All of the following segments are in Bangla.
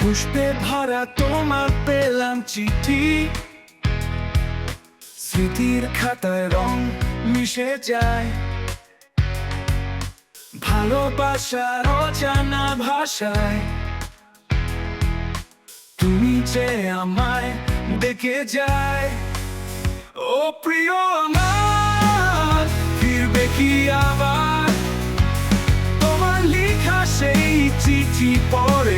পুষ্পে ভরা তোমার পেলাম চিঠি। স্মৃতির খাতায় রং মিশে যায়। ভালোবাসার অজানা ভাষায়। তুমি যে আমায় দেখে যায়। ও প্রিয় আমার, ফিরবে কি আবার? তোমার লেখা সেই চিঠি পড়ে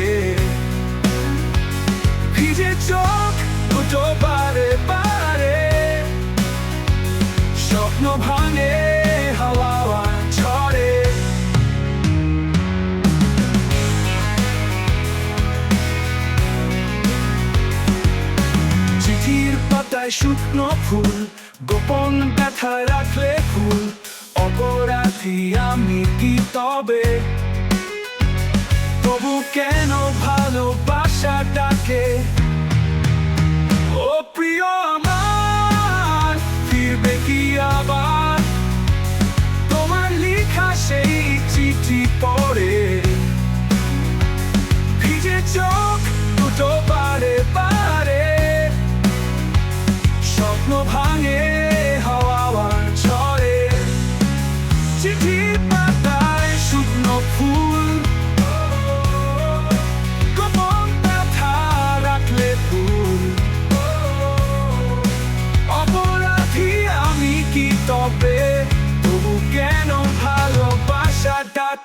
চিঠির পাতায় শুকনো ফুল, গোপন ব্যথা রাখলে ফুল অপরাধী আমি কি তবে? তবু কেন ভালোবাসা ডাকে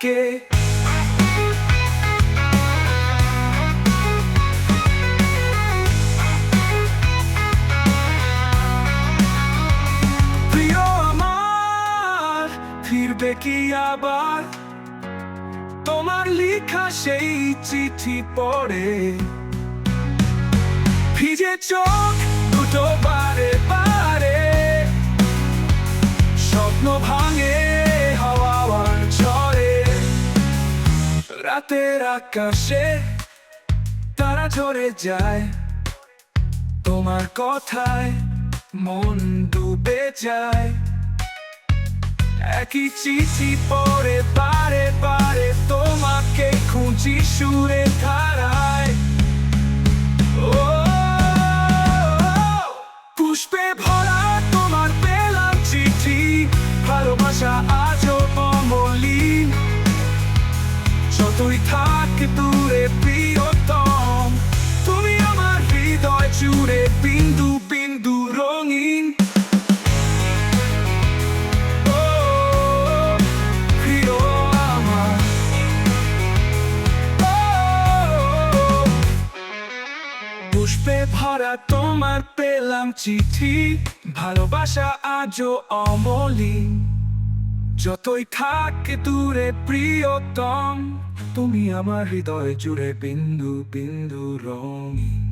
ভালোবাসা প্রিয় আমার, ফিরবে কি আবার? তোমার লেখা সেই চিঠি পড়ে। ভিজে চোখ দুটো বারে বারে। স্বপ্ন ভাঙে রাতের আকাশে তারা ঝরে যায়। তোমার কথায় মন ডুবে যায়। একই চিঠি পরে পারে বারে তোমাকে খুঁজি সুরে ধারায়। ও, পুষ্পে ভরা পুষ্পে ভরা তোমার পেলাম চিঠি, ভালোবাসা আজও অমলিন যতই থাক দূরে প্রিয়তম, তুমি আমার হৃদয় জুড়ে বিন্দু বিন্দু রঙিন।